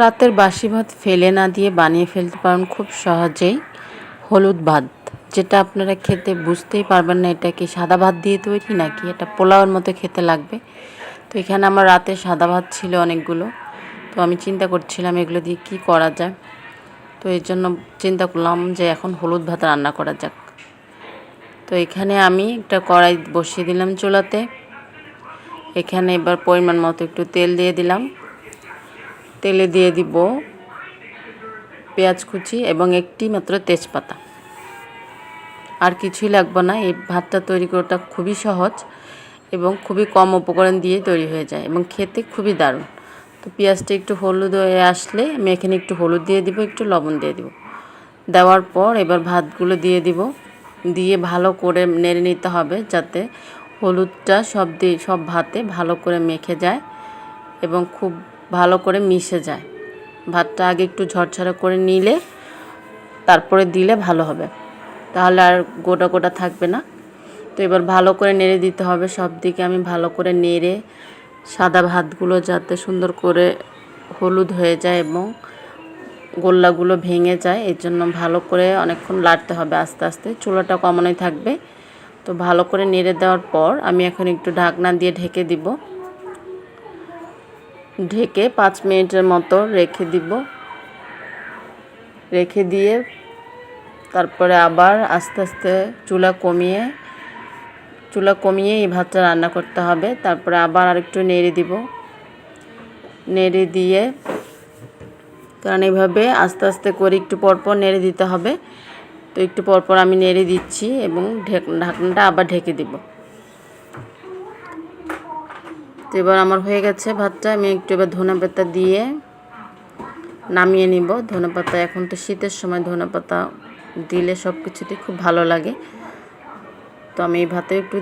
রাতের বাসি ভাত ফেলে না দিয়ে বানিয়ে ফেলতে পারেন খুব সহজেই হলুদ ভাত। যেটা আপনারা খেতে বুঝতেই পারবেন না, এটা কি সাদা ভাত দিয়ে তৈরি নাকি এটা পোলাওয়ের মতো খেতে লাগবে। তো এখানে আমার রাতে সাদা ভাত ছিল অনেকগুলো। তো আমি চিন্তা করছিলাম এগুলো দিয়ে কি করা যায়। তো এর জন্য চিন্তা করলাম যে এখন হলুদ ভাত রান্না করা যাক। তো এখানে আমি একটা কড়াই বসিয়ে দিলাম চুলাতে। এখানে এবার পরিমাণ মতো একটু তেল দিয়ে দিলাম। তেলে দিয়ে দিব পেঁয়াজ কুচি এবং একটি মাত্র তেজপাতা। আর কিছুই লাগবে না, এই ভাতটা তৈরি করাটা খুবই সহজ এবং খুবই কম উপকরণ দিয়ে তৈরি হয়ে যায় এবং খেতে খুবই দারুণ। তো পেঁয়াজটা একটু হলুদ হয়ে আসলে আমি এখানে একটু হলুদ দিয়ে দিব, একটু লবণ দিয়ে দিব। দেওয়ার পর এবার ভাতগুলো দিয়ে দিব, দিয়ে ভালো করে নেড়ে নিতে হবে যাতে হলুদটা সব দিয়ে, সব ভাতে ভালো করে মেখে যায় এবং খুব ভালো করে মিশে যায়। ভাতটা আগে একটু ঝরঝরে করে নিলে, তারপরে দিলে ভালো হবে। তাহলে আর গোটা গোটা থাকবে না। তো এবার ভালো করে নেড়ে দিতে হবে সব দিকে আমি ভালো করে নেড়ে সাদা ভাতগুলো যাতে সুন্দর করে হলুদ হয়ে যায় এবং গোল্লাগুলো ভেঙে যায়, এর জন্য ভালো করে অনেকক্ষণ লাড়তে হবে আস্তে আস্তে। চুলাটা কমানোই থাকবে। তো ভালো করে নেড়ে দেওয়ার পর আমি এখন একটু ঢাকনা দিয়ে ঢেকে দিব। ঢেকে পাঁচ মিনিটের মতো রেখে দিব। রেখে দিয়ে তারপরে আবার আস্তে আস্তে চুলা কমিয়ে চুলা কমিয়ে এই ভাতটা রান্না করতে হবে। তারপরে আবার আরেকটু নেড়ে দিব। নেড়ে দিয়ে, কারণ এইভাবে আস্তে আস্তে করে একটু পরপর নেড়ে দিতে হবে। তো একটু পরপর আমি নেড়ে দিচ্ছি এবং ঢাকনাটা আবার ঢেকে দিব। তো এবার আমার হয়ে গেছে ভাতটা। আমি একটু এবার ধনে পাতা দিয়ে নামিয়ে নিব। ধনে পাতা এখন তো শীতের সময় ধনে পাতা দিলে সব কিছুতেই খুব ভালো লাগে। তো আমি এই ভাতে একটু